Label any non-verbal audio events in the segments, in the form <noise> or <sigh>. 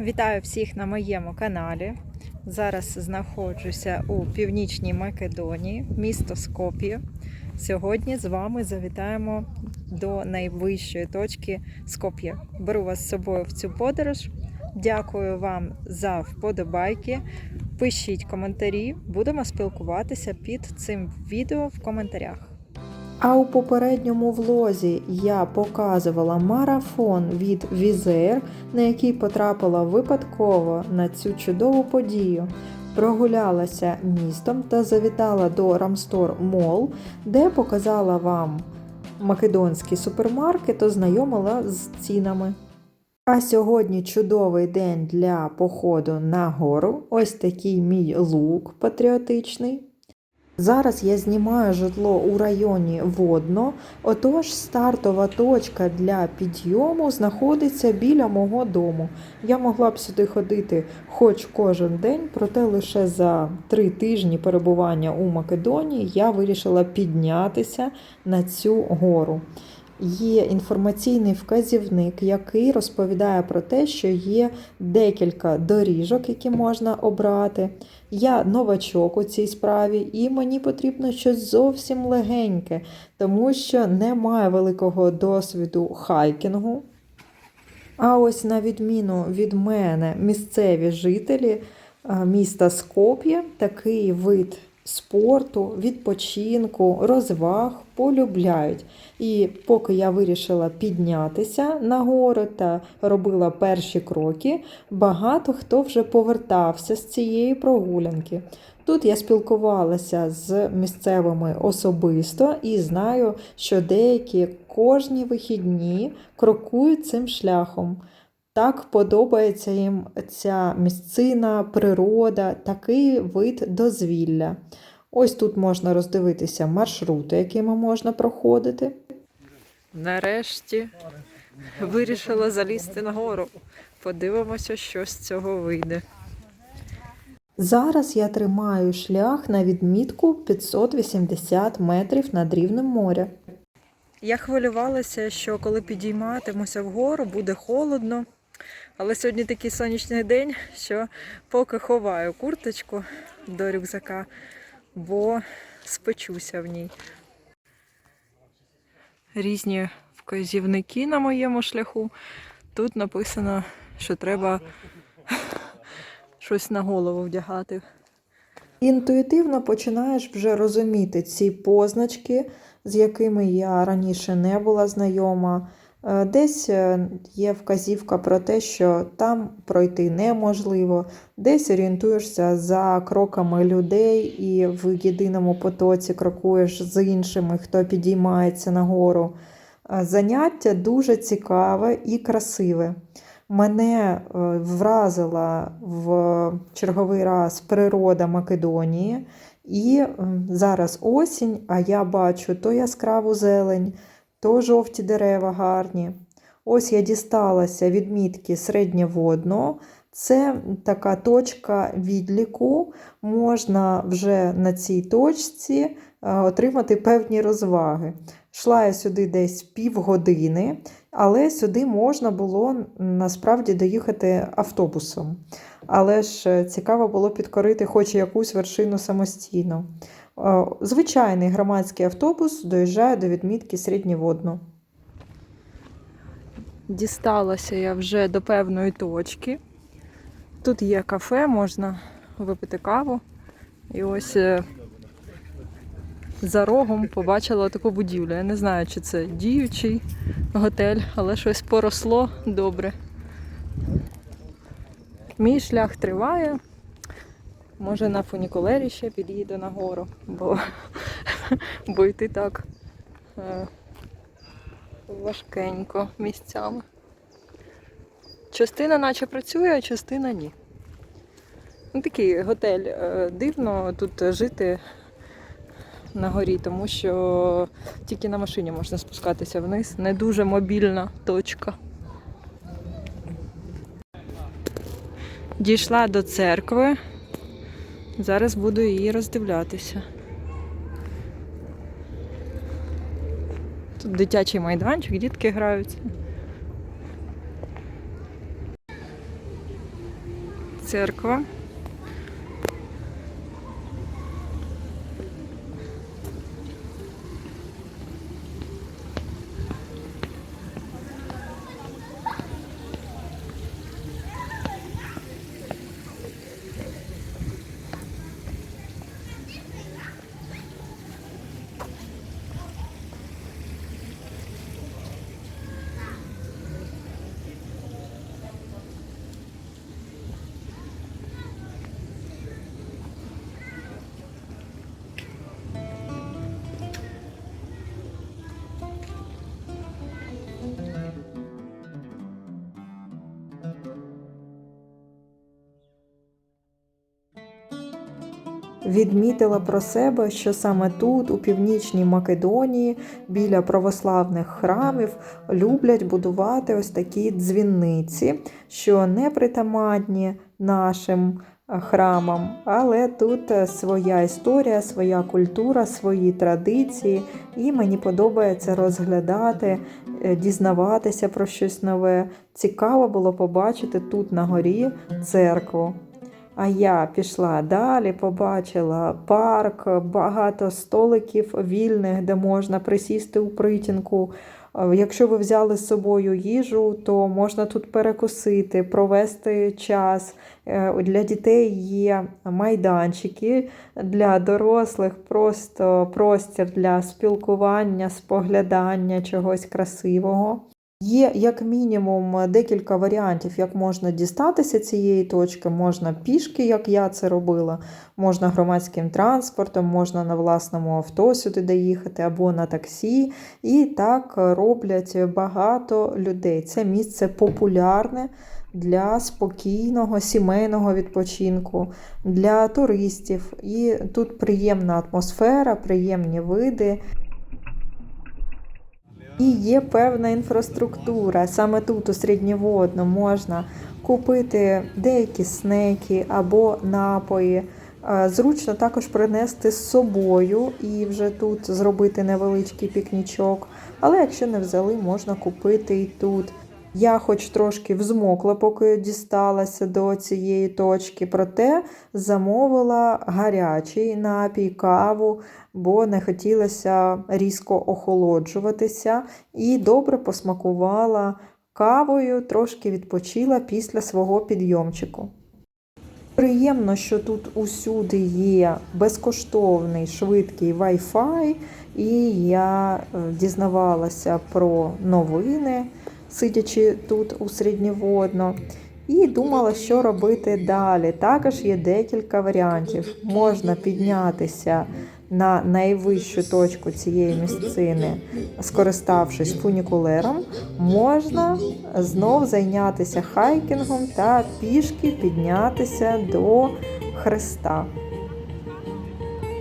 Вітаю всіх на моєму каналі. Зараз знаходжуся у північній Македонії, місто Скоп'є. Сьогодні з вами завітаємо до найвищої точки Скоп'є. Беру вас з собою в цю подорож. Дякую вам за вподобайки. Пишіть коментарі, будемо спілкуватися під цим відео в коментарях. А у попередньому влозі я показувала марафон від Візер, на який потрапила випадково на цю чудову подію. Прогулялася містом та завітала до Рамстор Мол, де показала вам македонський супермаркет, ознайомила з цінами. А сьогодні чудовий день для походу на гору. Ось такий мій лук патріотичний. Зараз я знімаю житло у районі Водно, отож стартова точка для підйому знаходиться біля мого дому. Я могла б сюди ходити хоч кожен день, проте лише за три тижні перебування у Македонії я вирішила піднятися на цю гору. Є інформаційний вказівник, який розповідає про те, що є декілька доріжок, які можна обрати. Я новачок у цій справі, і мені потрібно щось зовсім легеньке, тому що немає великого досвіду хайкінгу. А ось на відміну від мене, місцеві жителі міста Скоп'є такий вид спорту, відпочинку, розваг полюбляють. І поки я вирішила піднятися на гору та робила перші кроки, багато хто вже повертався з цієї прогулянки. Тут я спілкувалася з місцевими особисто і знаю, що деякі кожні вихідні крокують цим шляхом. Так подобається їм ця місцина, природа, такий вид дозвілля. Ось тут можна роздивитися маршрути, якими можна проходити. Нарешті вирішила залізти на гору. Подивимося, що з цього вийде. Зараз я тримаю шлях на відмітку 580 метрів над рівнем моря. Я хвилювалася, що коли підійматимуся вгору, буде холодно. Але сьогодні такий сонячний день, що поки ховаю курточку до рюкзака, бо спечуся в ній. Різні вказівники на моєму шляху. Тут написано, що треба щось на голову вдягати. Інтуїтивно починаєш вже розуміти ці позначки, з якими я раніше не була знайома. Е, Десь е, є вказівка про те, що там пройти неможливо, десь орієнтуєшся за кроками людей і в єдиному потоці крокуєш з іншими, хто підіймається нагору. Е, Заняття дуже цікаве і красиве. Мене вразила в черговий раз природа Македонії. І зараз осінь, а я бачу то яскраву зелень, то жовті дерева гарні. Ось я дісталася відмітки середньоводного. Це така точка відліку. Можна вже на цій точці е, отримати певні розваги. Йшла я сюди десь півгодини, але сюди можна було насправді доїхати автобусом. Але ж е, цікаво було підкорити хоч якусь вершину самостійно. Звичайний громадський автобус доїжджає до відмітки середньоводно. Дісталася я вже до певної точки. Тут є кафе, можна випити каву. І ось е, за рогом побачила таку будівлю. Я не знаю, чи це діючий готель, але щось поросло добре. Мій шлях триває. Може на фунікулері ще під'їду на гору, бо, <laughs> бо йти так е, важкенько місцями. Частина наче працює, а частина ні. Ну, такий готель е, дивно тут жити на горі, тому що тільки на машині можна спускатися вниз. Не дуже мобільна точка. Дійшла до церкви. Зараз буду її роздивлятися. Тут дитячий майданчик, дітки граються. церква. Відмітила про себе, що саме тут, у північній Македонії, біля православних храмів, люблять будувати ось такі дзвіниці, що не притаманні нашим е, храмам, але тут е, своя історія, своя культура, свої традиції, і мені подобається розглядати, е, дізнаватися про щось нове. Цікаво було побачити тут на горі церкву. А я пішла далі, побачила парк, багато столиків вільних, де можна присісти у притінку. Е, Якщо ви взяли з собою їжу, то можна тут перекусити, провести час. Е, Для дітей є майданчики, для дорослих просто простір для спілкування, споглядання чогось красивого. Є як мінімум декілька варіантів, як можна дістатися цієї точки. Можна пішки, як я це робила, можна громадським транспортом, можна на власному авто сюди доїхати або на таксі. І так роблять багато людей. Це місце популярне для спокійного сімейного відпочинку, для туристів. І тут приємна атмосфера, приємні види. І є певна інфраструктура. Саме тут, у Середньоводно, можна купити деякі снеки або напої. Е, Зручно також принести з собою і вже тут зробити невеличкий пікнічок. Але якщо не взяли, можна купити і тут. Я хоч трошки взмокла, поки дісталася до цієї точки, проте замовила гарячий напій, каву, бо не хотілося різко охолоджуватися, і добре посмакувала кавою, трошки відпочила після свого підйомчику. Приємно, що тут усюди є безкоштовний швидкий Wi-Fi, і я е, дізнавалася про новини, сидячи тут у середньоводно, і думала, що робити далі. Також є декілька варіантів. Можна піднятися на найвищу точку цієї місцини, скориставшись фунікулером, можна знов зайнятися хайкінгом та пішки піднятися до хреста.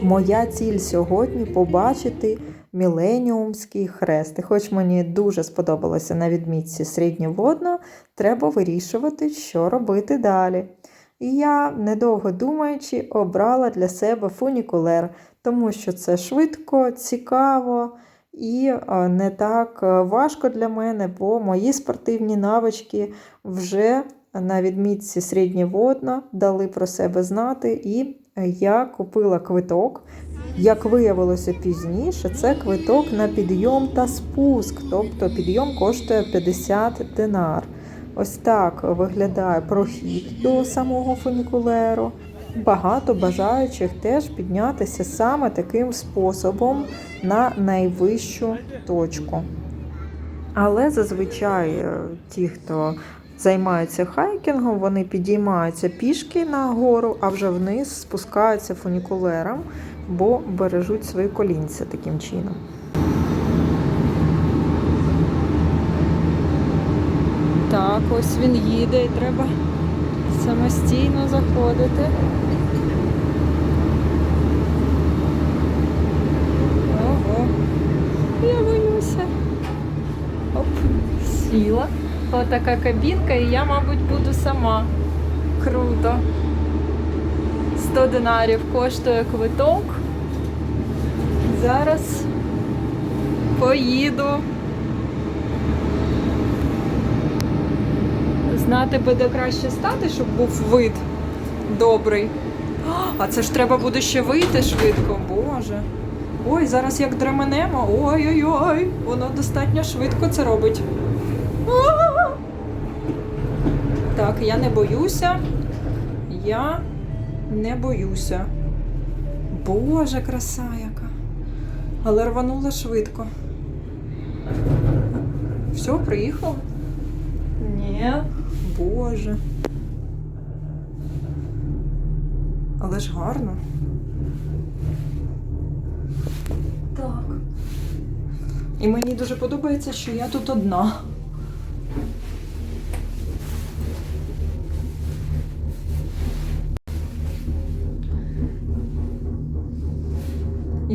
Моя ціль сьогодні побачити Міленіумський хрест. І хоч мені дуже сподобалося на відмітці середньоводно, треба вирішувати, що робити далі. І я, недовго думаючи, обрала для себе фунікулер, тому що це швидко, цікаво і не так е, важко для мене, бо мої спортивні навички вже на відмітці середньоводно дали про себе знати, і я купила квиток. Як виявилося пізніше, це квиток на підйом та спуск, тобто підйом коштує 50 динар. Ось так виглядає прохід до самого фунікулеру. Багато бажаючих теж піднятися саме таким способом на найвищу точку. Але зазвичай е, ті, хто займаються хайкінгом, вони підіймаються пішки на гору, а вже вниз спускаються фунікулером, бо бережуть свої колінця таким чином. Так, ось він їде і треба самостійно заходити. Ого. Я боюся. Оп, сіла. Отака кабінка, і я, мабуть, буду сама. Круто. 100 динарів коштує квиток. Зараз поїду. Знати би, де краще стати, щоб був вид добрий. А це ж треба буде ще вийти швидко, боже. Ой, зараз як дременемо. Ой-ой-ой, воно достатньо швидко це робить. А! Так, я не боюся. Я не боюся. Боже, краса яка. Але рванула швидко. Все, приїхав? Ні. Боже. Але ж гарно. Так. І мені дуже подобається, що я тут одна.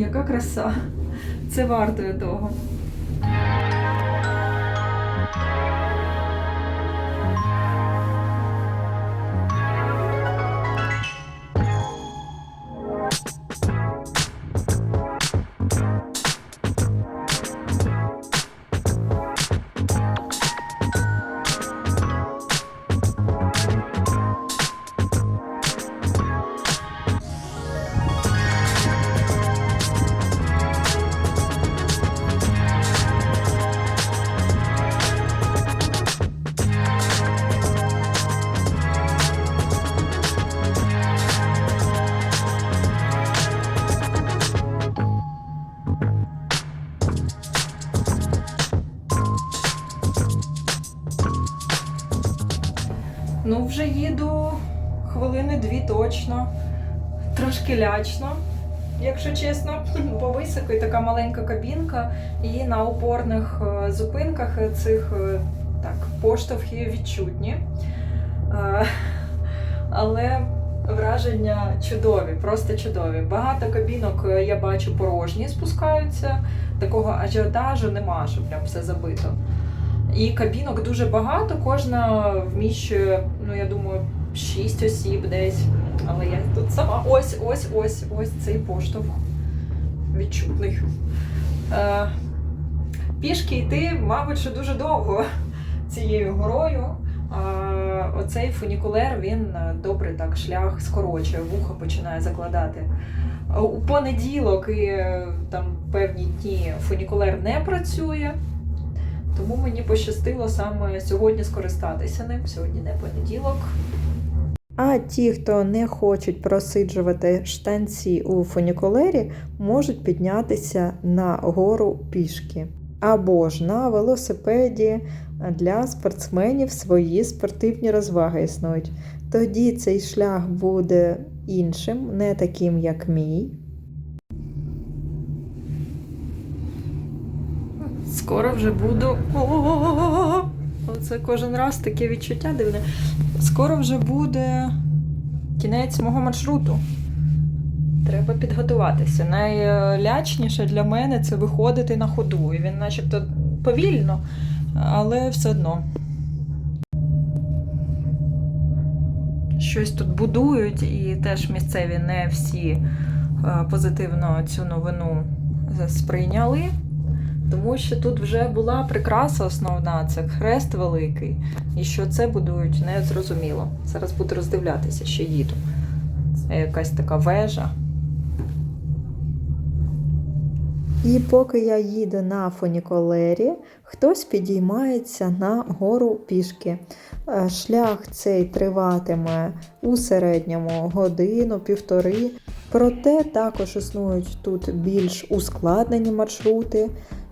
Яка краса. Це вартує того. Їду хвилини дві точно. Трошки лячно, якщо чесно, <laughs> бо високо і така маленька кабінка, і на опорних е, зупинках цих е, так, поштовхи відчутні. Е, Але враження чудові, просто чудові. Багато кабінок я бачу порожні спускаються, такого ажіотажу нема, щоб прям все забито. І кабінок дуже багато, кожна вміщує, ну я думаю, 6 осіб десь. Але я тут сама. Ось, ось, ось, ось цей поштовх. Відчутний. Е, пішки йти, мабуть, що дуже довго цією горою. Оцей фунікулер він е, добре так шлях скорочує, вуха починає закладати. У понеділок і е, там певні дні фунікулер не працює. Тому мені пощастило саме сьогодні скористатися ним. Сьогодні не понеділок. А ті, хто не хочуть просиджувати штанці у фунікулері, можуть піднятися на гору пішки. Або ж на велосипеді для спортсменів свої спортивні розваги існують. Тоді цей шлях буде іншим, не таким, як мій. Скоро вже буду. О-о-о-о-о! Оце кожен раз таке відчуття дивне. Скоро вже буде кінець мого маршруту. Треба підготуватися. Найлячніше для мене це виходити на ходу. І він начебто повільно, але все одно. Щось тут будують, і теж місцеві не всі е, позитивно цю новину сприйняли. Тому що тут вже була прикраса основна, це хрест великий. І що це будують, не зрозуміло. Зараз буду роздивлятися, ще їду. Це якась така вежа. І поки я їду на фунікулері, хтось підіймається на гору пішки. Е, Шлях цей триватиме у середньому годину-півтори. Проте також існують тут більш ускладнені маршрути,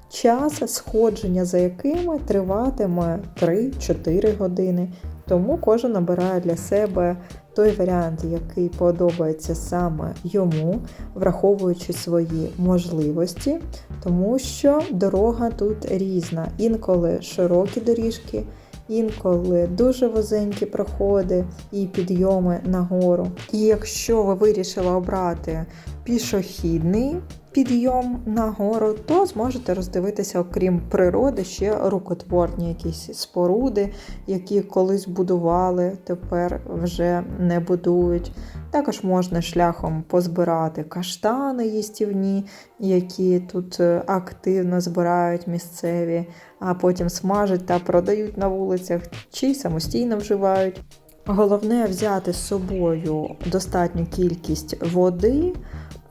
час сходження за якими триватиме 3-4 години. Тому кожен обирає для себе той варіант, який подобається саме йому, враховуючи свої можливості, тому що дорога тут різна. Інколи широкі доріжки, інколи дуже вузенькі проходи і підйоми на гору. І якщо ви вирішили обрати пішохідний підйом на гору, то зможете роздивитися, окрім природи, ще рукотворні якісь споруди, які колись будували, тепер вже не будують. Також можна шляхом позбирати каштани їстівні, які тут е, активно збирають місцеві, а потім смажать та продають на вулицях чи самостійно вживають. Головне взяти з собою достатню кількість води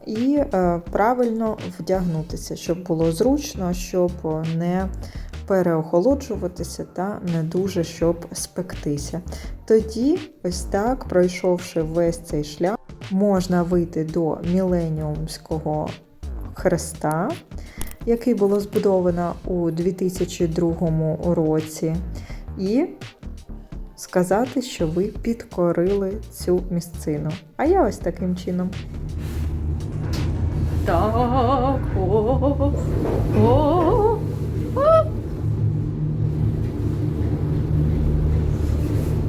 і е, правильно вдягнутися, щоб було зручно, щоб не переохолоджуватися та не дуже щоб спектися. Тоді, ось так, пройшовши весь цей шлях, можна вийти до Міленіумського хреста, який було збудовано у 2002 році, і сказати, що ви підкорили цю місцину. А я ось таким чином. Так, о, о, о.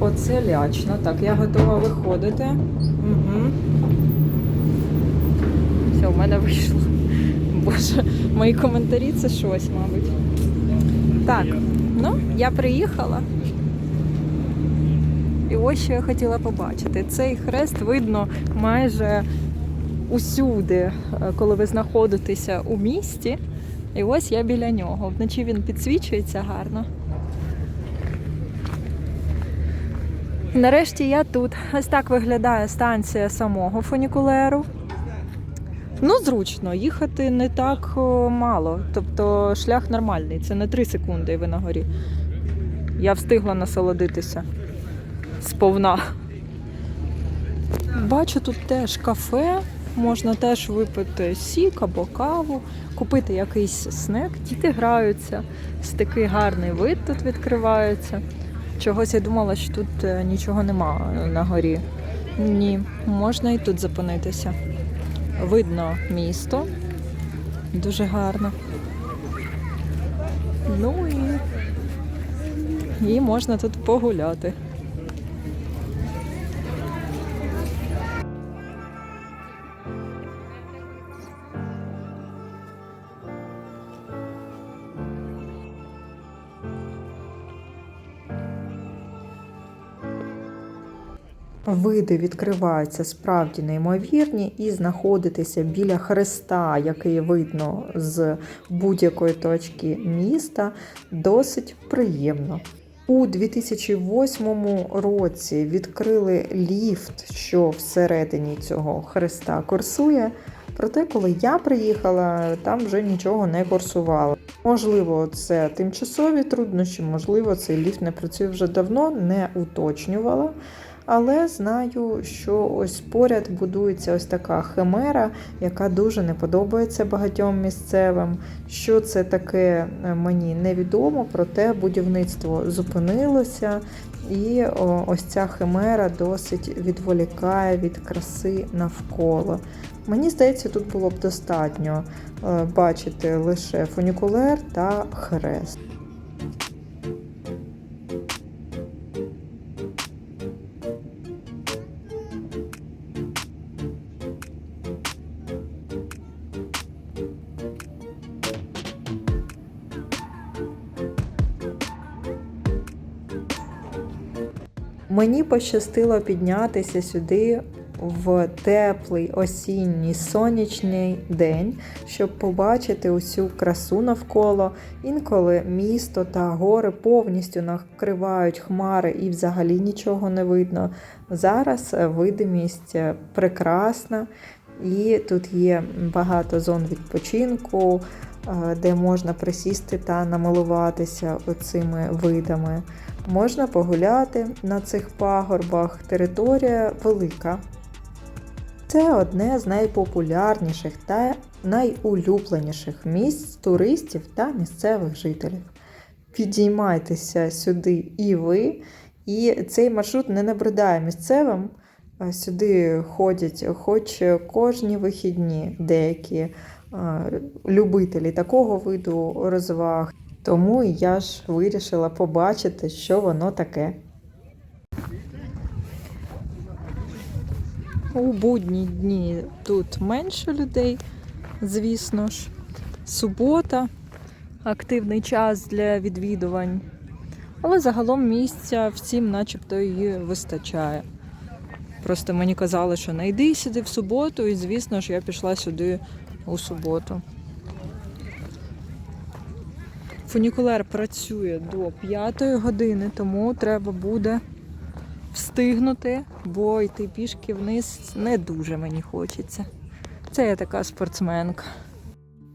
Оце лячно. Так, я готова виходити. Угу. Все, в мене вийшло. Боже, мої коментарі це щось, мабуть. Так, ну, я приїхала. І ось що я хотіла побачити. Цей хрест видно майже усюди, е, коли ви знаходитеся у місті. І ось я біля нього. Вночі він підсвічується гарно. Нарешті я тут. Ось так виглядає станція самого фунікулеру. Ну, зручно, їхати не так мало. Тобто шлях нормальний, це не 3 секунди і ви на горі. Я встигла насолодитися сповна. Бачу тут теж кафе, можна теж випити сік або каву, купити якийсь снек. Діти граються, ось такий гарний вид тут відкривається. Чогось я думала, що тут е, нічого нема на горі. Ні, можна і тут зупинитися. Видно місто. Дуже гарно. Ну і, і можна тут погуляти. Види відкриваються справді неймовірні, і знаходитися біля хреста, який видно з будь-якої точки міста, досить приємно. У 2008 році відкрили ліфт, що всередині цього хреста курсує. Проте, коли я приїхала, там вже нічого не курсувало. Можливо, це тимчасові труднощі, можливо, цей ліфт не працює вже давно, не уточнювала. Але знаю, що ось поряд будується ось така химера, яка дуже не подобається багатьом місцевим. Що це таке, е, мені невідомо, проте будівництво зупинилося, і ось ця химера досить відволікає від краси навколо. Мені здається, тут було б достатньо е, бачити лише фунікулер та хрест. Мені пощастило піднятися сюди в теплий осінній сонячний день, щоб побачити усю красу навколо. Інколи місто та гори повністю накривають хмари і взагалі нічого не видно. Зараз видимість прекрасна, і тут є багато зон відпочинку, е, де можна присісти та намилуватися оцими видами. Можна погуляти на цих пагорбах. Територія велика. Це одне з найпопулярніших та найулюбленіших місць туристів та місцевих жителів. Підіймайтеся сюди і ви, і цей маршрут не набридає місцевим. Сюди ходять хоч кожні вихідні деякі любителі такого виду розваг. Тому я ж вирішила побачити, що воно таке. У будні дні тут менше людей, звісно ж. Субота, активний час для відвідувань. Але загалом місця всім начебто її вистачає. Просто мені казали, що не йди сюди в суботу, і звісно ж я пішла сюди у суботу. Фунікулер працює до 5 години, тому треба буде встигнути, бо йти пішки вниз не дуже мені хочеться. Це я така спортсменка.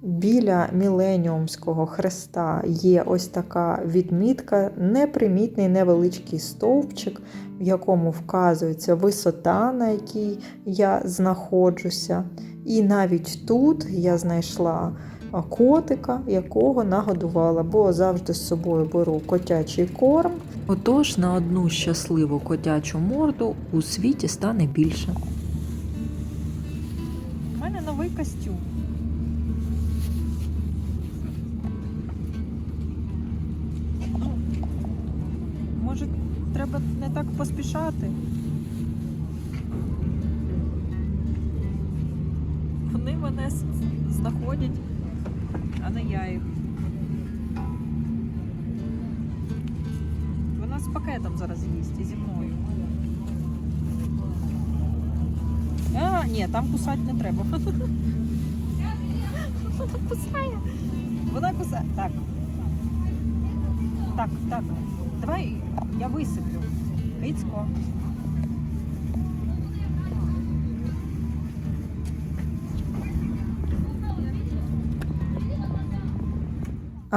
Біля Міленіумського хреста є ось така відмітка, непримітний невеличкий стовпчик, в якому вказується висота, на якій я знаходжуся. І навіть тут я знайшла а, котика, якого нагодувала, бо завжди з собою беру котячий корм. Отож, на одну щасливу котячу морду у світі стане більше. У мене новий костюм. Може, треба не так поспішати. Вони мене знаходять, а не я їх. Вона з пакетом зараз їсть і зі мною. А, ні, там кусати не треба. <laughs> Вона кусає. Вона кусає. Так. Так, так. Давай я висиплю. Кицько.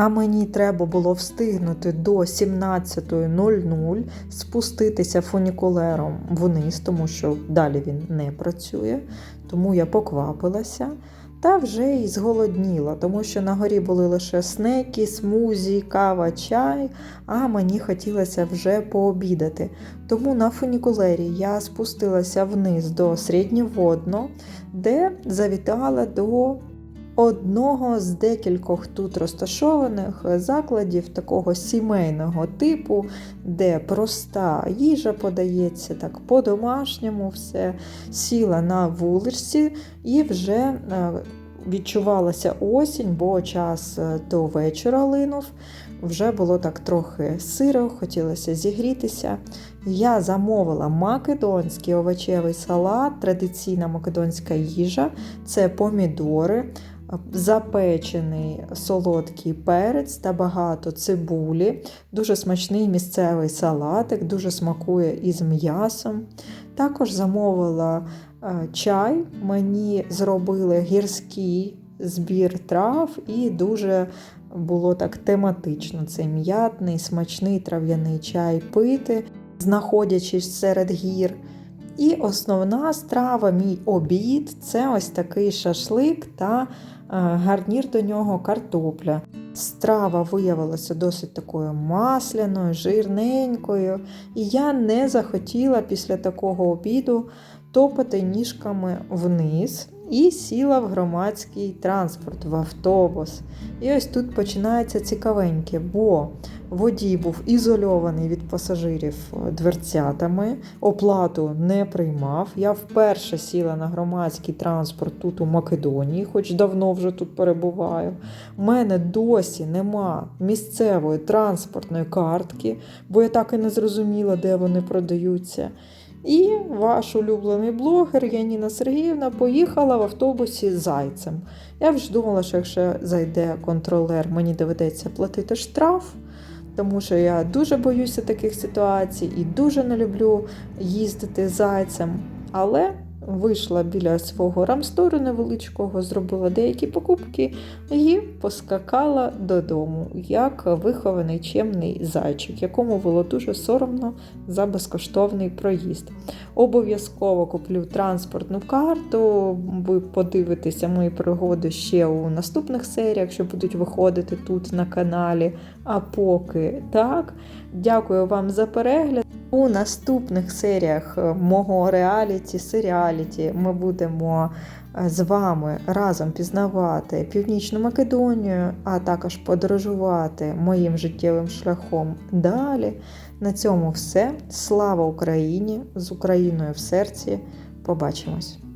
А мені треба було встигнути до 17.00 спуститися фунікулером вниз, тому що далі він не працює. Тому я поквапилася та вже й зголодніла, тому що на горі були лише снеки, смузі, кава, чай, а мені хотілося вже пообідати. Тому на фунікулері я спустилася вниз до середньоводно, де завітала до одного з декількох тут розташованих закладів такого сімейного типу, де проста їжа подається так по-домашньому, все сіла на вуличці і вже е, відчувалася осінь, бо час е, до вечора линув. Вже було так трохи сиро, хотілося зігрітися. Я замовила македонський овочевий салат, традиційна македонська їжа, це помідори, запечений солодкий перець та багато цибулі, дуже смачний місцевий салатик, дуже смакує із м'ясом. Також замовила е, чай, мені зробили гірський збір трав і дуже було так тематично. Це м'ятний, смачний трав'яний чай пити, знаходячись серед гір. І основна страва, мій обід це ось такий шашлик та гарнір до нього картопля. Страва виявилася досить такою масляною, жирненькою, і я не захотіла після такого обіду топати ніжками вниз і сіла в громадський транспорт, в автобус. І ось тут починається цікавеньке, бо водій був ізольований від пасажирів дверцятами, оплату не приймав. Я вперше сіла на громадський транспорт тут у Македонії, хоч давно вже тут перебуваю. У мене досі нема місцевої транспортної картки, бо я так і не зрозуміла, де вони продаються. І ваш улюблений блогер Яніна Сергіївна поїхала в автобусі з зайцем. Я вже думала, що якщо зайде контролер, мені доведеться платити штраф, тому що я дуже боюся таких ситуацій і дуже не люблю їздити зайцем. Але вийшла біля свого рамстору невеличкого, зробила деякі покупки і поскакала додому, як вихований чемний зайчик, якому було дуже соромно за безкоштовний проїзд. Обов'язково куплю транспортну карту. Ви подивитеся мої пригоди ще у наступних серіях, що будуть виходити тут на каналі. А поки так, дякую вам за перегляд. У наступних серіях мого реаліті, серіаліті ми будемо е, з вами разом пізнавати Північну Македонію, а також подорожувати моїм життєвим шляхом далі. На цьому все. Слава Україні! З Україною в серці. Побачимось!